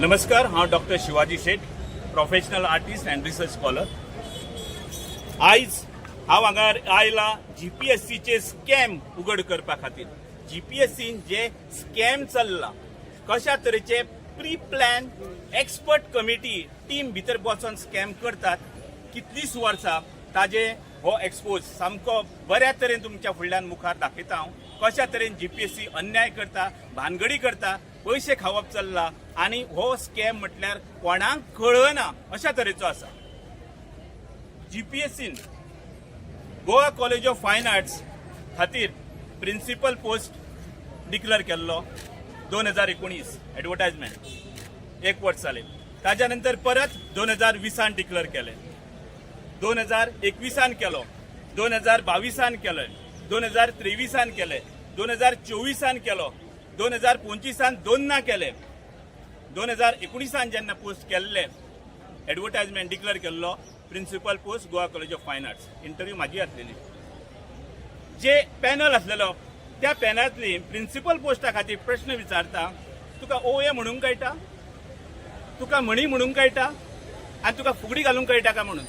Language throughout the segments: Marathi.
नमस्कार हांव doctor Shivaji Shet professional artist and research scholar आयज हांव हांगा आयला जी पी एस सीचे स्कॅम उघड करपा खातीर जी पी एस सीन जे स्कॅम चल्ला कशा तरेचे pre plan expert committee team भितर बसून स्कॅम करतात कितली वर्सां ताजे हो एक्सपोज सामको बऱ्या तरेन तुमच्या फुडल्यान मुखार दाखयता हांव. कशा तरेन जी पी एस सी अन्याय करता भानगडी करता पयशे खावप चल्ला आनी हो स्कॅम म्हटल्यार कोणाक कळना अशा तरेचो आसा. जीपीएससीन Goa college of fine arts खातीर प्रिन्सिपल पोस्ट डिक्लेअर केल्लो दोन हजार एकोणीस एडवर्टायजमेंट एक वर्स जाले ताज्या नंतर परत दोन हजार वीसान डिक्लेअर केले. दोन हजार एकविसान केलो. दोन हजार बावीसान केलो. दोन हजार तेवीसान केले. दोन हजार चोवीसान केलो. दोन हजार पंचवीसान दोनना केले. दोन हजार एकोणीसान जेन्ना पोस्ट केल्ले एडवर्टायजमेंट डिक्लेर केल्लो principal post Goa college of fine arts interview म्हाजी आसलेली जे पॅनल आसलेलो त्या पॅनलांतली प्रिन्सिपल पोस्टा खातीर प्रश्न विचारता तुका ओ ए म्हणूंक कळटा? तुका म्हणी म्हणूंक कळटा? आनी तुका फुगडी घालूंक कळटा काय म्हणून?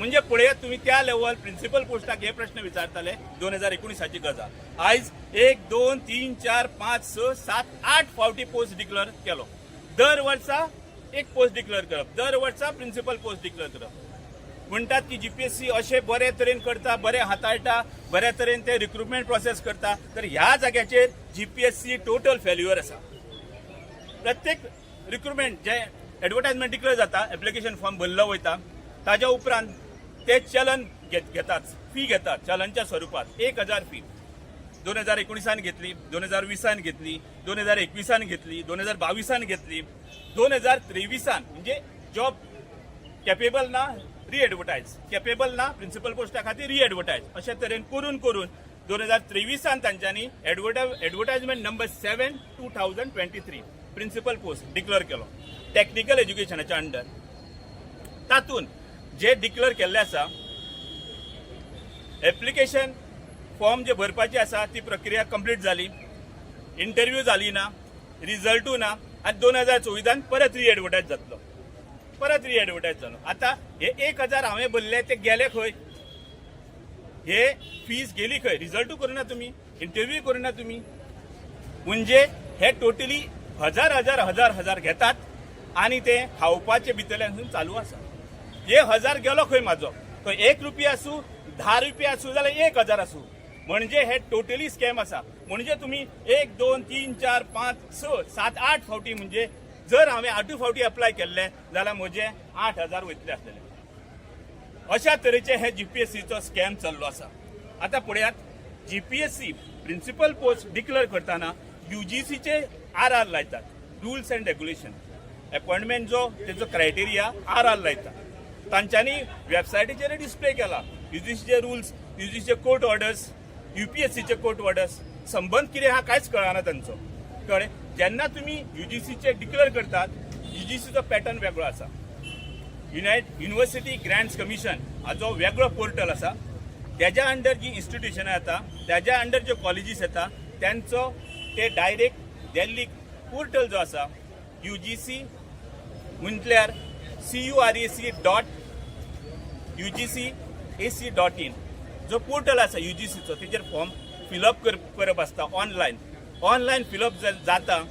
म्हणजे पुढे तुम्ही त्या लेवल प्रिन्सिपल पोस्टाक हे प्रश्न विचारताले दोन हजार एकोणीसाची गजाल आयज एक दोन तीन चार पाच स सात आठ फावटी पोस्ट डिक्लेअर केलो. दर वर्सा एक पोस्ट डिक्लेअर करप दर वर्सा प्रिन्सिपल पोस्ट डिक्लेअर करप म्हणटात की जीपीएससी अशे बरे तरेन करता बरे हाताळटा बऱ्या तरेन ते रिक्रुटमेंट प्रोसेस करता. तर ह्या जाग्याचेर जीपीएससी टोटल फेल्युअर आसा प्रत्येक रिक्रुटमेंट जे एडवर्टायजमेंट डिक्लेअर जाता एप्लिकेशन फॉर्म भरलो वयता ताज्या उपरांत ते चलन घेत घेतात फी घेतात चलनच्या स्वरूपात. एक हजार फी दोन हजार एकोणीसान घेतली दोन हजार वीसान घेतली दोन हजार एकविसान घेतली दोन हजार बावीसान घेतली दोन हजार तेवीसान म्हणजे जॉब कॅपेबल ना रिएडवर्टायज कॅपेबल ना प्रिन्सिपल पोस्टा खातीर रिएडवर्टायज अशा तरेन करून करून दोन हजार त्रेवीसान तांच्यांनी advertisement number seven two thousand twenty three principal post declare केलो. टॅक्निकल एज्युकेशनाच्या अंडर तातूंत जे डिक्लेअर केल्ले आसा एप्लिकेशन फॉर्म जे भरपाची आसा ती प्रक्रिया कंप्लीट जाली इंटरव्यू जाली ना रिजल्टू ना आनी दोन हजार चोवीसान परत रिएडवटायज जातलो. परत रिएडवटायज जालो आतां हे एक हजार हांवें भरले ते गेले खंय? हे फीज गेली खंय? रिझल्टू ना तुमी इंटरव्यू करुना तुमी म्हणजे हे टोटली हजार हजार हजार हजार घेतात आणि ते खावपाचे भितरल्यान चालू आसा एक हजार गेलो खंय म्हाजो तो एक रुपया आसूं धा रुपया आसूं जाल्यार एक हजार आसूं म्हणजे हे टोटली स्कॅम आसा म्हणजे तुम्ही एक दोन तीन चार पांच स सात आठ फावटी म्हणजे जर हांवें आठू फावटी अप्लाय केल्ले जाल्यार म्हजे आठ हजार वयतले आसलेले अशा तरेचे हे जीपीएससीचो स्कॅम चल्लो आसा आतां पळयात जीपीएससी प्रिन्सिपल पोस्ट डिक्लेअर करतना युजीसीचे आर आर लायतात. रुल्स अँड रेग्युलेशन अपॉइंटमेंट जो तेचो क्रायटेरिया आर आर लायता तांच्यांनी वेबसायटीचेर डिस्प्ले केला. युजीसीचे रुल्स युजीसीचे कोर्ट ऑर्डर्स युपीएससीचे कोर्ट ऑर्डर्स संबंध कितें आहा कांयच कळना तांचो कळ्ळें जेन्ना तुमी युजीसीचे डिक्लेअर करतात युजीसीचो पॅटर्न वेगळो आसा युनायट युनिवर्सिटी ग्रँट्स कमिशन हाचो वेगळो पोर्टल आसा त्याच्या अंडर जी इन्स्टिट्युशनां येता त्याच्या अंडर ज्यो कॉलेजीस येता त्यांचो ते डायरेक्ट दिल्ली पोर्टल जो आसा यू जी सी म्हटल्यार C U R A C dot U G C A C dot in जो पोर्टल आसा यू जी सीचो तेजेर फॉर्म फिलअप करप आसता ऑनलायन ऑनलायन फिलअप जाता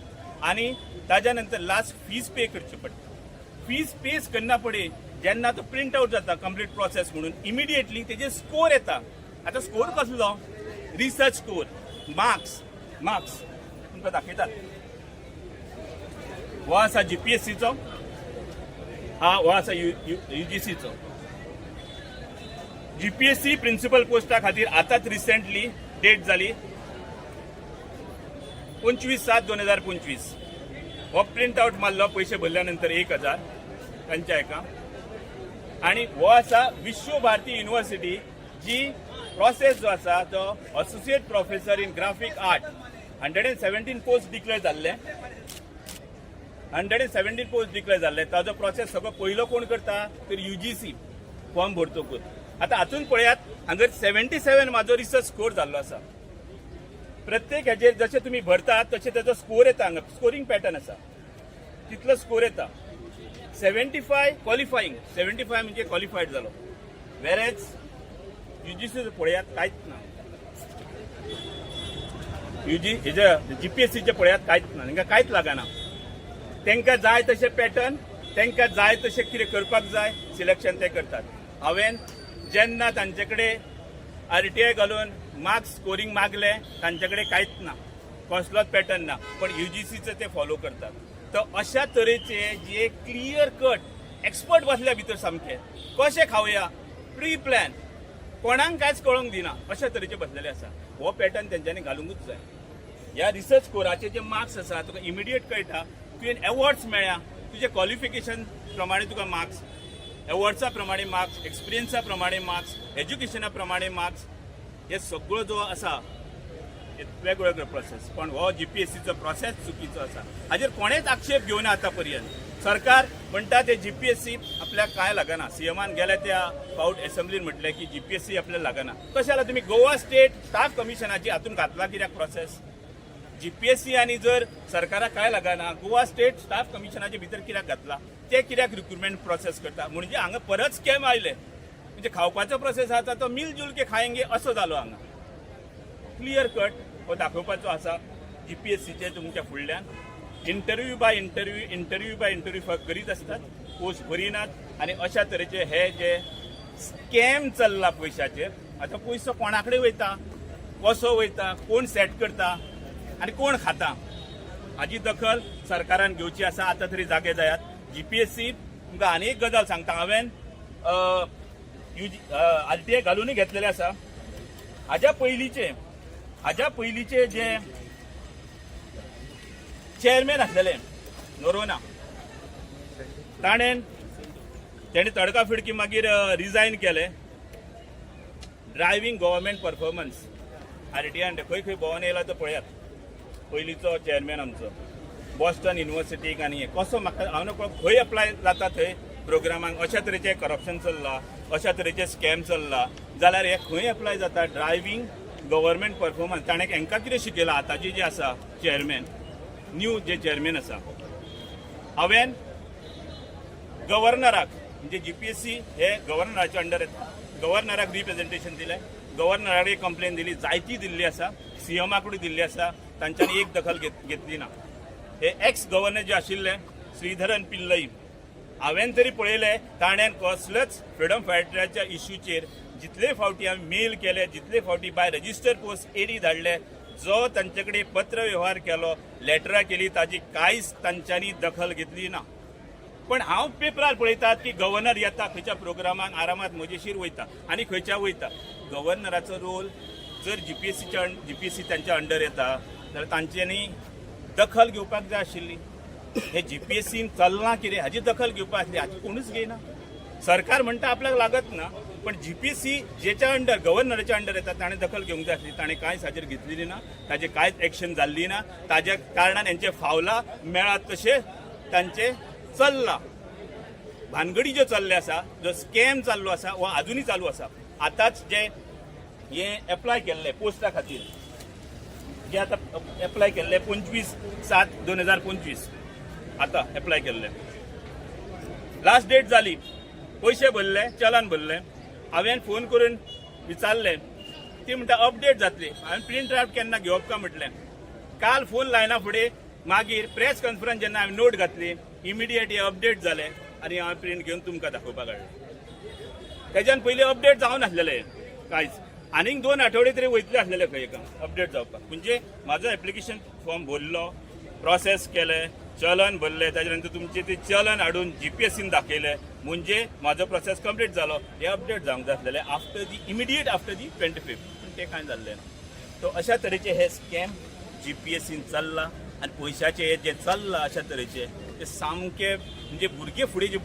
आनी ताज्या नंतर लास्ट फीज पे करची पडटा फीज पेस करना पडे जेन्ना तो प्रिंट आउट जाता कंप्लीट प्रोसेस म्हणून इमिडिएटली तेजेर स्कोर येता. आतां स्कोर कसलो रिसर्च स्कोर मार्क्स मार्क्स तुमकां दाखयतात हो आसा जी पी एस सीचो हा हो आसा U U G सीचो G P S C principal पोस्टा खातीर आतांच रिसेंटली डेट जाली पंचवीस सात दोन हजार पंचवीस. हो प्रिंट आउट मारलो पयशे भरल्या नंतर एक हजार तांच्या हेका आणि हो आसा विश्व भारती युनिवर्सिटी जी प्रोसेस जो आसा तो associate professor in graphic art hundred and seventeen post declare जाल्ले hundred and seventeen post declare जाल्ले ताजो प्रोसेस सगळो पयलो कोण करता? तर युजीसी फॉर्म भरतकूच आता हातून पळयात. हांगर सेव्हन्टी सेव्हन म्हाजो रिसर्च स्कोर जाल्लो आसा प्रत्येक हेजेर जशें तुमी भरतात तशें तेजो स्कोर येता हांगा स्कोरींग पॅटर्न आसा तितलो स्कोर येता. Seventy five qualifying seventy five म्हणजे क्वालिफाईड झालो वेरेज युजीसी पळयात कांयच ना युजी हेजे जीपीएससीचे पळयात कांयच ना तांकां कांयच लागना. तांकां जाय तशें पॅटर्न तांकां जाय तशें कितें करपाक जाय सिलेक्शन ते करतात. हांवें जेन्ना तांचे कडेन आर टी आय घालून मार्क्स स्कोरींग मागले तांचे कडेन कांयच ना कसलोच पॅटर्न ना. पण युजीसीचं ते फॉलो करतात. तर अशा तरेचे जे क्लियर कट एक्सपर्ट बसल्या भितर सामके. कशें खावया प्री प्लॅन कोणाक कांयच कळोंक दिना अशा तरेचे बसलेले आसा हो पॅटर्न तेंच्यांनी घालूंकूच जाय. ह्या रिसर्च स्कोराचे जे मार्क्स आसा तुका इमिडिएट कळटा. तुवें अवॉर्ड्स मेळ्ळ्या तुजे क्वॉलिफिकेशन प्रमाणे तुका मार्क्स अवॉर्ड्सा प्रमाणे मार्क्स एक्सपिरियन्सा प्रमाणे मार्क्स एज्युकेशना प्रमाणे मार्क्स हे सगळो जो आसा हे वेगवेगळो प्रोसेस पण हो जी पी एस सीचो प्रोसेस चुकीचो आसा हाजेर कोणेच आक्षेप घेवना आतां पर्यंत सरकार म्हणटा ते जी पी एस सी आपल्याक कांय लागना? सीएमान गेल्या त्या फावट असेंब्लीन म्हटलें की जी पी एस सी आपल्याक लागना. कशें जाल्यार तुमी गोवा स्टेट स्टाफ कमिशनाची हातून घातला कित्याक process G P S C आणि जर सरकाराक काय लागना गोवा स्टेट स्टाफ कमिशनाच्या भितर कित्याक घातला ते कित्याक रिक्रुटमेंट प्रोसेस करता. म्हणजे हांगा परत स्कॅम आयले. म्हणजे खावपाचो प्रोसेस आसा तो मिल जुल के खायंगे असो जालो हांगा. क्लियर कट हो दाखोवपाचो आसा जी पी एस सीचे तुमच्या फुडल्यान. Interview by interview interview by interview करीत असतात. पोस्ट भरिनात आणि अशा तरेचे हे जे स्कॅम चल्ला पयशाचेर आतां पयसो कोणा कडेन वयता? कसो वयता? कोण सेट करता? आणि कोण खाता? हाची दखल सरकारान घेवची आसा आतां तरी जागे जायात. जीपीएससी तुमकां आनी एक गजाल सांगता. हांवें आर टी आय घालूनय घेतलेले आसा हाज्या पयलींचे हाज्या पयलींचे जे चेअरमॅन आसलेले नोरोना ताणें तेणे तडका फिडकी मागीर रिजायन केले. Driving government performance R T I खंय खंय भोंवन येयला तो पळयात. पयलींचो चेअरमॅन आमचो. बॉस्टन युनिवर्सिटीक आनी कसो म्हाका हांव नकळो खंय अप्लाय जाता थंय प्रोग्रामांक अशा तरेचे करप्शन चल्ला अशा तरेचे स्कॅम चल्ला. जाल्यार हे खंय अप्लाय जाता ड्रायव्हिंग गव्हर्मेंट परफॉर्मन्स ताणें हांकां कितें शिकयलां आतांचे जे आसा चेअरमॅन न्यू जे चेअरमॅन आसा हांवें गव्हर्नराक म्हणजे जी पी एस सी हे गव्हर्नराच्या अंडर येता गव्हर्नराक रिप्रेझेंटेशन दिलें गव्हर्नराकडे कंप्लेन दिली. जायती दिल्ली आसा सी सीएमाकडे दिल्ली आसा तांच्यांनी एक दखल घेत घेतली ना. हे एक्स गव्हर्नर जे आशिल्ले श्रीधरन पिल्लई हांवें तरी पळयलें ताणें कसलेच फ्रिडम फायटराच्या इश्यूचेर जितले फावटी हांवें मेल केले जितले फावटी बाय रजिस्टर पोस्ट एडी धाडले जो तांचे कडेन पत्र वेव्हार केलो लेटरां केली ताजी कांयच तांच्यांनी दखल घेतली ना. पण हांव पेपरार पळयतात की गव्हर्नर येता खंयच्या प्रोग्रामाक आरामात मजेशीर वयता आनी खंयच्या वयता. गव्हर्नराचो रोल जर जी पी एस सीच्यान जी पी एस सी तांच्या अंडर येता जाल्यार तांच्यांनी दखल घेवपाक जाय आशिल्ली हे सीन चलना कितें? हाची दखल घेवपाक आसली हाची कोणूच घेयना. सरकार म्हणटा आपल्याक लागत ना पण सी जेच्या अंडर गव्हर्नराच्या अंडर येता ताणें दखल घेवंक जाय आसली ताणें कांयच हाचेर घेतलेली ना ताजे कांयच एक्शन जाल्ली ना ताज्या कारणान हेंचे फावला मेळात तशें तांचे चल्ला. भानगडी ज्यो चल्ले आसा जो स्कॅम चाललो आसा हो आजुनूय चालू आसा आतांच जे हे एप्लाय केल्ले पोस्टा खातीर. जे आतां एप्लाय केल्ले पंचवीस सात दोन हजार पंचवीस. आतां एप्लाय केल्ले लास्ट डेट जाली पयशे भरले चलन भरले. हांवें फोन करून विचारलें. ती म्हणटा अपडेट जातली. हांवें प्रिंट आउट केन्ना घेवप का म्हटलें. काल फोन लायना फुडें मागीर प्रेस कॉन्फरन्स जेन्ना हांवें नोट घातली इमिडियेट हे अपडेट जाले आनी हांवें प्रिंट घेवन तुमकां दाखोवपाक हाडलें तेज्यान पयलीं अपडेट जावं नासलेलें कांयच आनीक दोन आठवडे तरी वयतले आसलेले खंय एका अपडेट जावपाक म्हणजे म्हाजो एप्लिकेशन फॉर्म भरलो प्रोसेस केले चलन भरले ताजे नंतर तुमचे ते चलन हाडून जी पी एस सीन दाखयले म्हणजे म्हाजो प्रोसेस कंप्लीट जालो हे अपडेट जावंक जाय आसलेले after the immediate after the twenty fifth पूण ते कांय जाल्लें ना तो अशा तरेचे हे स्कॅम सीन चल्ला आनी पयशांचे हे जे चल्ला अशा तरेचे ते सामके म्हणजे भुरगे फुडें जे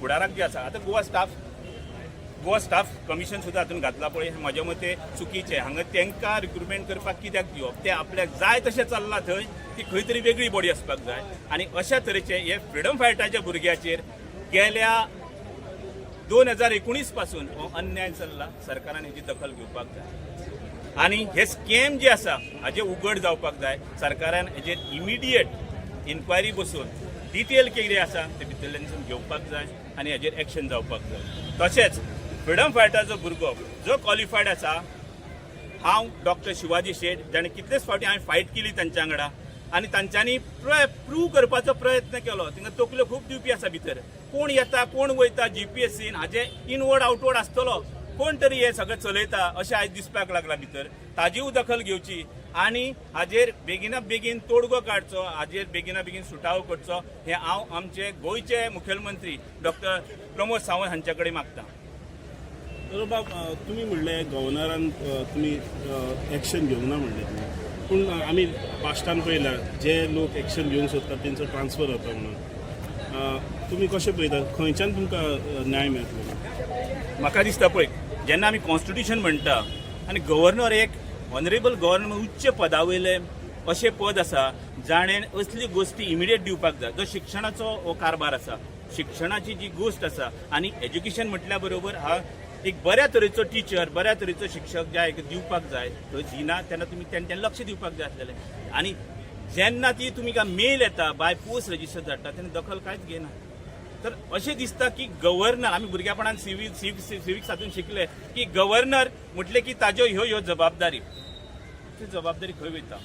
फुडाराक जे आसा आतां Goa staff Goa staff commission सुद्दां हातून घातला. पळय हें म्हज्या मते चुकीचें हांगा तांकां रिक्रुटमेंट करपाक कित्याक दिवप? तें आपल्याक जाय तशें चल्लां थंय ती खंय तरी वेगळी बॉडी आसपाक जाय. आनी अशा तरेचे हे फ्रिडम फायटाच्या भुरग्याचेर गेल्या दोन हजार एकुणीसपासून हो अन्याय चल्ला सरकारान हेची दखल घेवपाक जाय. आनी हे स्कॅम जे आसा हाजे उघड जावपाक जाय. सरकारान हेजेर इमिडियेट इन्क्वायरी बसून डिटेल कितें आसा ते भितरल्यान घेवपाक जाय आनी हेजेर एक्शन जावपाक जाय. तशेंच फ्रिडम फायटराचो भुरगो जो क्वॉलिफायड आसा हांव डॉक्टर शिवाजी शेट जाणें कितलेच फावटी हांवें फायट केली तांच्या वांगडा आनी तांच्यांनी प्रूव करपाचो प्रयत्न केलो. तिंगा तकल्यो खूब दिवपी आसा भितर. कोण येता कोण वयता जी पी एस सीन हाजे इनवर्ड आउटवर्ड आसतलो कोण तरी हे सगळें चलयता अशें आयज दिसपाक लागला भितर. ताजीव दखल घेवची आनी हाजेर बेगिना बेगीन तोडगो काडचो हाजेर बेगिना बेगीन सुटावो करचो हे हांव आमचे गोंयचे मुखेलमंत्री डॉक्टर प्रमोद सावंत हांच्या कडेन मागतां. तर बाब तुम्ही म्हणले गव्हर्नरान तुम्ही एक्शन घेवंक ना म्हणले तुम्ही. पूण आमी पास्टान पळयला जे लोक एक्शन घेवंक सोदतात तेंचो ट्रान्सफर जाता म्हणून. तुमी कशें पळयता खंयच्यान तुमकां न्याय मेळटलो म्हाका दिसता पळय जेन्ना आमी कॉन्स्टिट्युशन म्हणटा आनी गव्हर्नर एक ऑनरेबल गव्हर्नर उच्च पदा वयले अशें पद आसा जाणें असली गोश्टी इमिडिएट दिवपाक जाय. जो शिक्षणाचो हो कारभार आसा शिक्षणाची जी गोश्ट आसा आनी एज्युकेशन म्हटल्या बरोबर हा एक बऱ्या तरेचो टिचर बऱ्या तरेचो शिक्षक जाय एक दिवपाक जाय थंय दिना तेन्ना तुमी तेन्ना लक्ष दिवपाक जाय आसलेलें आनी जेन्ना ती तुमी मेल येता बाय पोस्ट रजिस्टर धाडटा तेन्ना दखल कांयच घेना तर अशें दिसता की गव्हर्नर आमी भुरगेपणान सिवीक सिवीक सिविक्स हातून शिकले की गव्हर्नर म्हटले की ताज्यो ह्यो ह्यो जबाबदारी. ती जबाबदारी खंय वयता?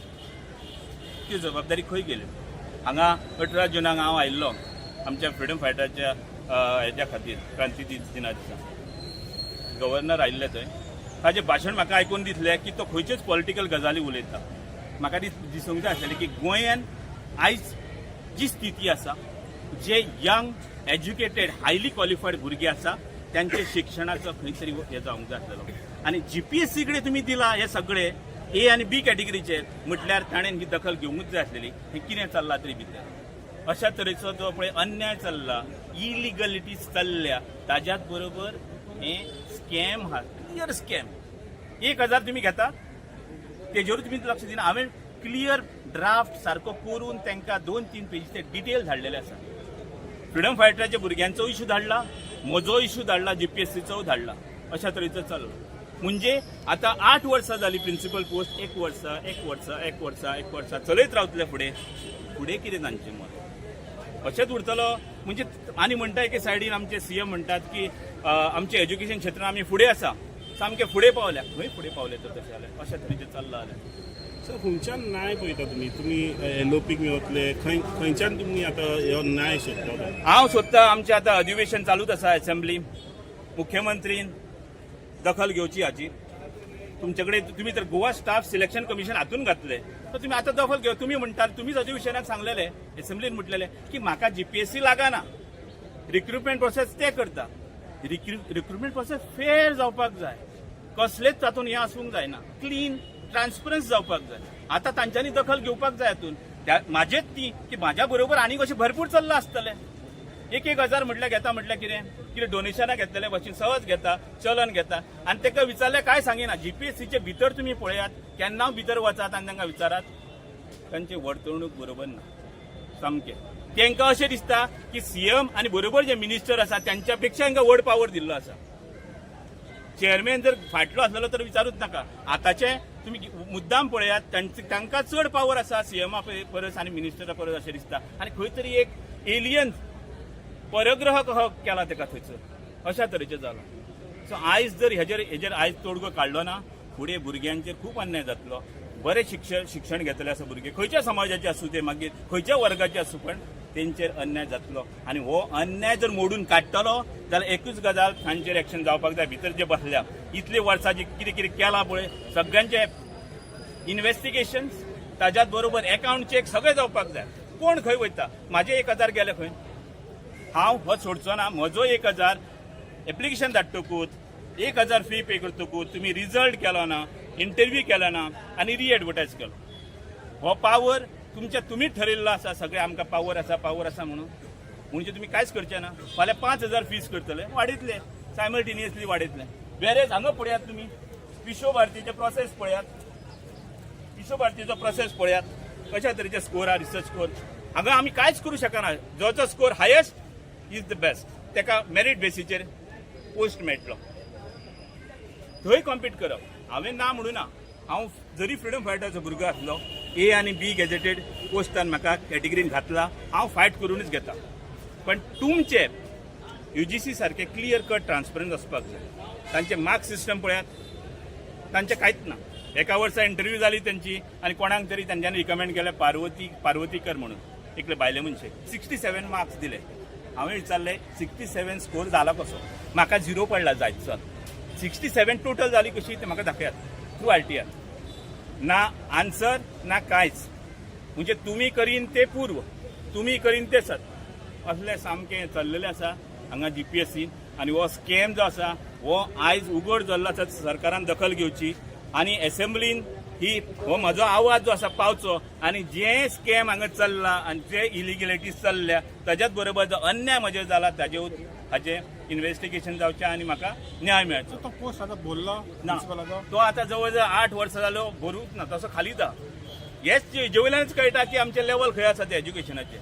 ती जबाबदारी खंय गेली? हांगा अठरा जुनाक हांव आयिल्लो आमच्या फ्रिडम फायटराच्या हेच्या खातीर क्रांती दिना दिसा गव्हर्नर आयिल्ले थंय ताजें भाशण म्हाका आयकून दिसलें की तो खंयच्योच पॉलिटिकल गजाली उलयता. म्हाका दिस दिसूंक जाय आसलेलें की गोंयान आयज जी स्थिती आसा जे यंग एज्युकेटेड हायली क्वॉलिफायड भुरगे आसा त्यांचे शिक्षणाचो खंय तरी हे जावंक जाय आसलेलो. आनी जी पी एस सी कडेन तुमी दिला हे सगळे ए आनी बी कॅटेगरीचे म्हटल्यार ताणें ही दखल घेवंकूच जाय आसलेली. हे कितें चल्लां तरी भितर? अशा तरेचो जो पळय अन्याय चल्ला इलिगलिटीज चल्ल्या ताज्याच बरोबर हे स्कॅम हा क्लियर स्कॅम एक हजार तुमी घेता तेजेरूच तुमी लक्ष दिना हांवें क्लियर ड्राफ्ट सारको करून तांकां दोन तीन पेजीचे डिटेल धाडलेले आसा फ्रिडम फायटराच्या भुरग्यांचो इशू धाडला म्हजो इशू धाडला जीपीएससीचो धाडला अशा तरेचो चालू. म्हणजे आता आठ वर्सां जाली प्रिन्सिपल पोस्ट एक वर्सा एक वर्सा एक वर्सा एक वर्सा चलयत रावतले फुडें फुडें कितें तांचें मत. अशेंच उरतलो म्हणजे आनी म्हणटा एके सायडीन आमचे सीएम म्हणटात की आमचे एज्युकेशन क्षेत्रांत आमी फुडें आसा सामके फुडें पावल्या. खंय फुडें पावले तर तशें जालें अशा तरेचें चल्लां जालें सर खंयच्यान न्याय पळयता तुमी तुमी एलओपीक मेळटले खंय खंयच्यान तुमी आतां हो न्याय सोदता हांव सोदतां आमचें आतां अधिवेशन चालूच आसा असेंब्ली. मुख्यमंत्रीन दखल घेवची हाची. तुमचे कडेन तुमी तर गोवा स्टाफ सिलेक्शन कमिशन हातून घातले तर तुमी आतां दखल घेऊ तुमी म्हणटा तुम्हीच अधिवेशनात सांगलेले असेंब्लीन म्हटलेले की म्हाका जीपीएससी लागना रिक्रुटमेंट प्रोसेस ते करता. रिक्रुटमेंट प्रोसेस फेर जावपाक जाय. कसलेच तातूंत हें आसूंक जायना. क्लीन ट्रान्सपरन्स जावपाक जाय. आतां तांच्यांनी दखल घेवपाक जाय हातून. त्या- म्हाजेच ती की म्हाज्या बरोबर आनीक अशें भरपूर चल्लां आसतलें एक एक हजार म्हटल्यार घेता म्हटल्यार कितें कितें डोनेशनां घेतलेले भशेन सहज घेता चलन घेता. आनी ताका विचारलें कांय सांगिना? जीपीएससीचे भितर तुमी पळयात केन्ना भितर वचात आनी तांकां विचारात. तांची वर्तवणूक बरोबर ना सामकें. तांकां अशें दिसता की सीएम आनी बरोबर जे मिनिस्टर आसा त्यांच्या पेक्षा तांकां व्हड पावर दिल्लो आसा चेअरमॅन जर फाटलो आसलो तर विचारूच नाका. आतांचे तुम्ही मुद्दाम पळयात तांकां चड पावर आसा सीएमा परस आनी मिनिस्टरा परस अशें दिसता. आनी खंय तरी एक एलियन परग्रह कहो केला ताका थंयसर अशा तरेचें जालां सो आयज जर हेजेर हेजेर आयज तोडगो काडलो ना फुडें भुरग्यांचेर खूब अन्याय जातलो. बरें शिक्षण शिक्षण घेतले आसा भुरगे खंयच्या समाजाचे आसूं ते मागीर खंयच्या वर्गाचे आसूं पण तेंचेर अन्याय जातलो. आनी हो अन्याय जर मोडून काडटलो जाल्यार एकूच गजाल तांचेर एक्शन जावपाक जाय भितर जे बसल्या. इतले वर्सां जे कितें कितें केलां पळय सगळ्यांचे इन्व्हेस्टिगेशन ताज्याच बरोबर अकाउंट चेक सगळें जावपाक जाय. कोण खंय वयता? म्हाजे एक हजार गेले खंय. हांव हो सोडचो ना. म्हजो एक हजार. एप्लिकेशन धाडटकूत. एक हजार फी पे करतकूत. तुमी रिजल्ट केलो ना इंटरव्यू केलो ना आनी रिएडवर्टायज केलो. हो पावर तुमच्या तुमी ठरयल्लो आसा सगळे आमकां पावर आसा पावर आसा म्हणून. म्हणजे तुमी कांयच करचे ना. फाल्यां पांच हजार फीस करतले. वाडयतले सायमल्टेनियसली वाडयतले वेरेज हांगा पळयात तुमी विश्व भारतीचे प्रोसेस पळयात. विश्व भारतीचो प्रोसेस पळयात. कशा तरेचे स्कोर आहा रिसर्च स्कोर हांगा आमी कांयच करूं शकना जो जो score highest is the best तेका मेरीट बेसीचेर पोस्ट मेळटलो. थंय कॉम्पीट करप. हांवें ना म्हणून ना हांव जरी फ्रिडम फायटराचो भुरगो आसलो ए आनी बी गॅजेटेड पोस्टान म्हाका कॅटेगरीन घातला हांव फायट करूनच घेता. पण तुमचे सी सारखे क्लियर कट ट्रान्सपरंट आसपाक जाय. तांचे मार्क्स सिस्टम पळयात. तांचे कांयच ना. एका वर्सा इंटरव्यू जाली तांची आनी कोणाक तरी तांच्यांनी रिकमेंड केलें पार्वती पार्वतीकर म्हणून. एकले बायले मनशे सिक्स्टी सेवन मार्क्स दिले. हांवें विचारलें सिक्स्टी सेवन स्कोर जाला कसो म्हाका झिरो पडला जायत सिक्स्टी सेवन टोटल जाली कशी ते म्हाका दाखयात थ्रू आर टी आर ना आन्सर ना कांयच म्हणजे तुमी करीन ते पूर्व. तुमी करीन ते सत असले सामकें चल्लेलें आसा हांगा जी पी एस सीन आनी हो स्कॅम जो आसा हो आयज उगड जाल्लो आसा सरकारान दखल घेवची. आनी एसेंब्लीन ही हो म्हजो आवाज जो आसा पावचो. आनी जे स्कॅम हांगा चल्ला आनी जे इलिगेलिटीज चल्ल्या ताच्याच बरोबर जो अन्याय म्हजे जाला ताजे हाचे इन्व्हेस्टिगेशन जावचें आनी म्हाका न्याय मेळचो तो पोस्ट आता बोलला? ना. तो आता जवळजवळ आठ वर्सां जालो भरूच ना तसो खालीच आहा हेच जे- जे वयल्यानच कळटा की आमचे लेवल खंय आसा ते एज्युकेशनाचे